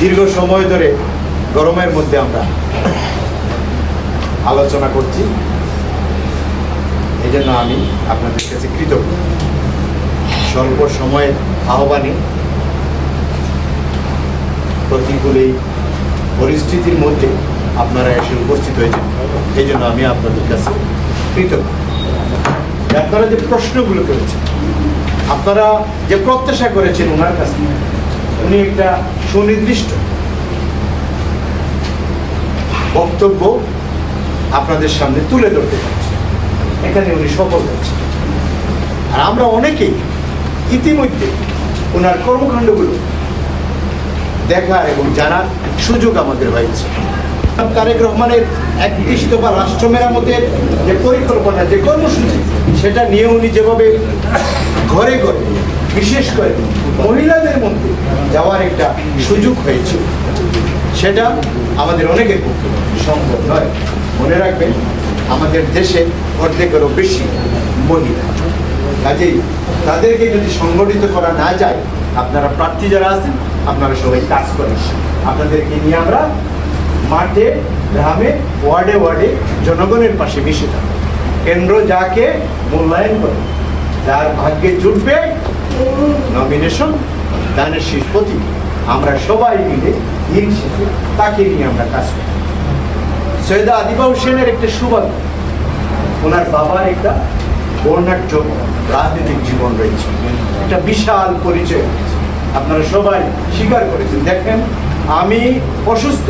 দীর্ঘ সময় ধরে গরমের মধ্যে আমরা আলোচনা করছি। এই জন্য আমি আপনাদের কাছে কৃতজ্ঞ। স্বল্প সময়ের আহ্বানে প্রতিকূল এই পরিস্থিতির মধ্যে আপনারা এসে উপস্থিত হয়েছেন। এই জন্য আমি আপনাদের কাছে কৃতজ্ঞ। আপনারা যে প্রশ্নগুলো করেছেন, আপনারা যে প্রত্যাশা করেছেন ওনার কাছে উনি একটা সুনির্দিষ্ট। বক্তব্য আপনাদের সামনে তুলে ধরতে পারছেন এখানে উনি সফল হয়েছেন। আর আমরা অনেকেই ইতিমধ্যে ওনার কর্মকাণ্ডগুলো দেখার এবং জানার সুযোগ আমাদের হয়েছে। তারেক রহমানের একদিষ্ট বা রাষ্ট্র মেরামতের যে পরিকল্পনা, যে কর্মসূচি, সেটা নিয়ে উনি যেভাবে ঘরে ঘরে বিশেষ করে মহিলাদের মধ্যে যাওয়ার একটা সুযোগ হয়েছে। সেটা আমাদের অনেকের পক্ষে সম্ভব নয়। মনে রাখবেন, আমাদের দেশে অর্ধেকেরও বেশি মহিলা। কাজেই তাদেরকে যদি সংগঠিত করা না যায়, আপনারা প্রার্থী যারা আছেন, আপনারা সবাই কাজ করেন। আপনাদেরকে নিয়ে আমরা মাঠে, গ্রামে, ওয়ার্ডে ওয়ার্ডে জনগণের পাশে মিশে থাকি কেন্দ্র যাকে মূল্যায়ন করে যার ভাগ্যে জুটবে নমিনেশন দানের শেষ আমরা সবাই মিলে দিন শেষে তাকে নিয়ে আমরা কাজ করি সৈয়দা আদিবা হোসেনের একটা সুবাদ ওনার বাবার একটা বর্ণাঢ্য রাজনৈতিক জীবন রয়েছে একটা বিশাল পরিচয়। আপনারা সবাই স্বীকার করেছেন দেখেন, আমি অসুস্থ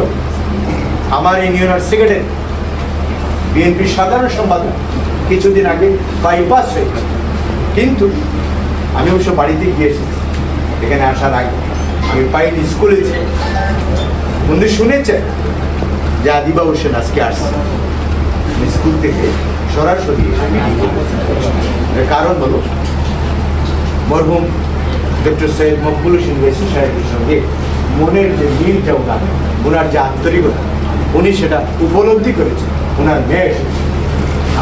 আমার ইউনিয়নের সেক্রেটারি, বিএনপির সাধারণ সম্পাদক, কিছুদিন আগে বাইপাস হয়ে। কিন্তু আমি অবশ্য বাড়িতে গিয়েছি এখানে আসার আগে আমি পাইনি স্কুলে ছিলাম বন্ধু শুনেছেন যে আদিবা হোসেন আজকে আসছে। আমি স্কুল থেকে সরাসরি কারণ হলো, মরহুম ডক্টর সৈয়দ মকবুল হোসেন ওয়েসি সাহেবের সঙ্গে মনের যে মিলটা ওনার ওনার যে আন্তরিকতা, উনি সেটা উপলব্ধি করেছেন। ওনার মেয়ে।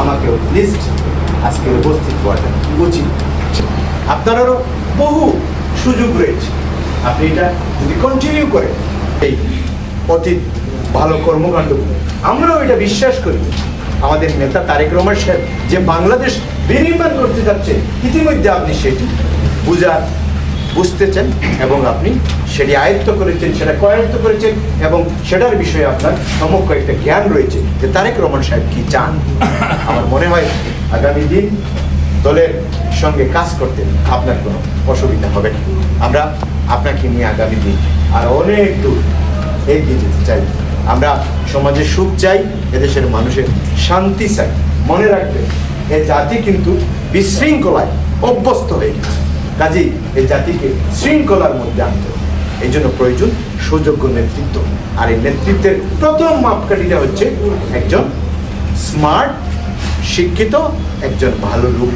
আমাকে লিস্ট আজকে উপস্থিত হওয়াটা উচিত আপনারও বহু সুযোগ রয়েছে। আপনি এটা যদি কন্টিনিউ করেন, এই অতীত ভালো কর্মকাণ্ড, আমরাও এটা বিশ্বাস করি। আমাদের নেতা তারেক রহমান সাহেব যে বাংলাদেশ বিনির্মাণ করতে যাচ্ছে, ইতিমধ্যে আপনি সেটি বুঝার বুঝতেছেন এবং আপনি সেটি আয়ত্ত করেছেন, সেটা কয়ায়ত্ত করেছেন এবং সেটার বিষয়ে আপনার সমক্ষ একটা জ্ঞান রয়েছে যে তারেক রহমান সাহেব কি চান? আমার মনে হয় আগামী দিন দলের সঙ্গে কাজ করতে আপনার কোনো অসুবিধা হবে না। আমরা আপনাকে নিয়ে আগামী দিন আর অনেক দূর এগিয়ে যেতে চাই। আমরা সমাজে সুখ চাই, এদেশের মানুষের শান্তি চাই। মনে রাখবে এ জাতি কিন্তু বিশৃঙ্খলায় অভ্যস্ত হয়ে গেছে। কাজেই এই জাতিকে শৃঙ্খলার মধ্যে আনতে এই জন্য প্রয়োজন সুযোগ্য নেতৃত্ব। আর এই নেতৃত্বের প্রথম মাপকাঠিটা হচ্ছে একজন স্মার্ট, শিক্ষিত, একজন ভালো লোক।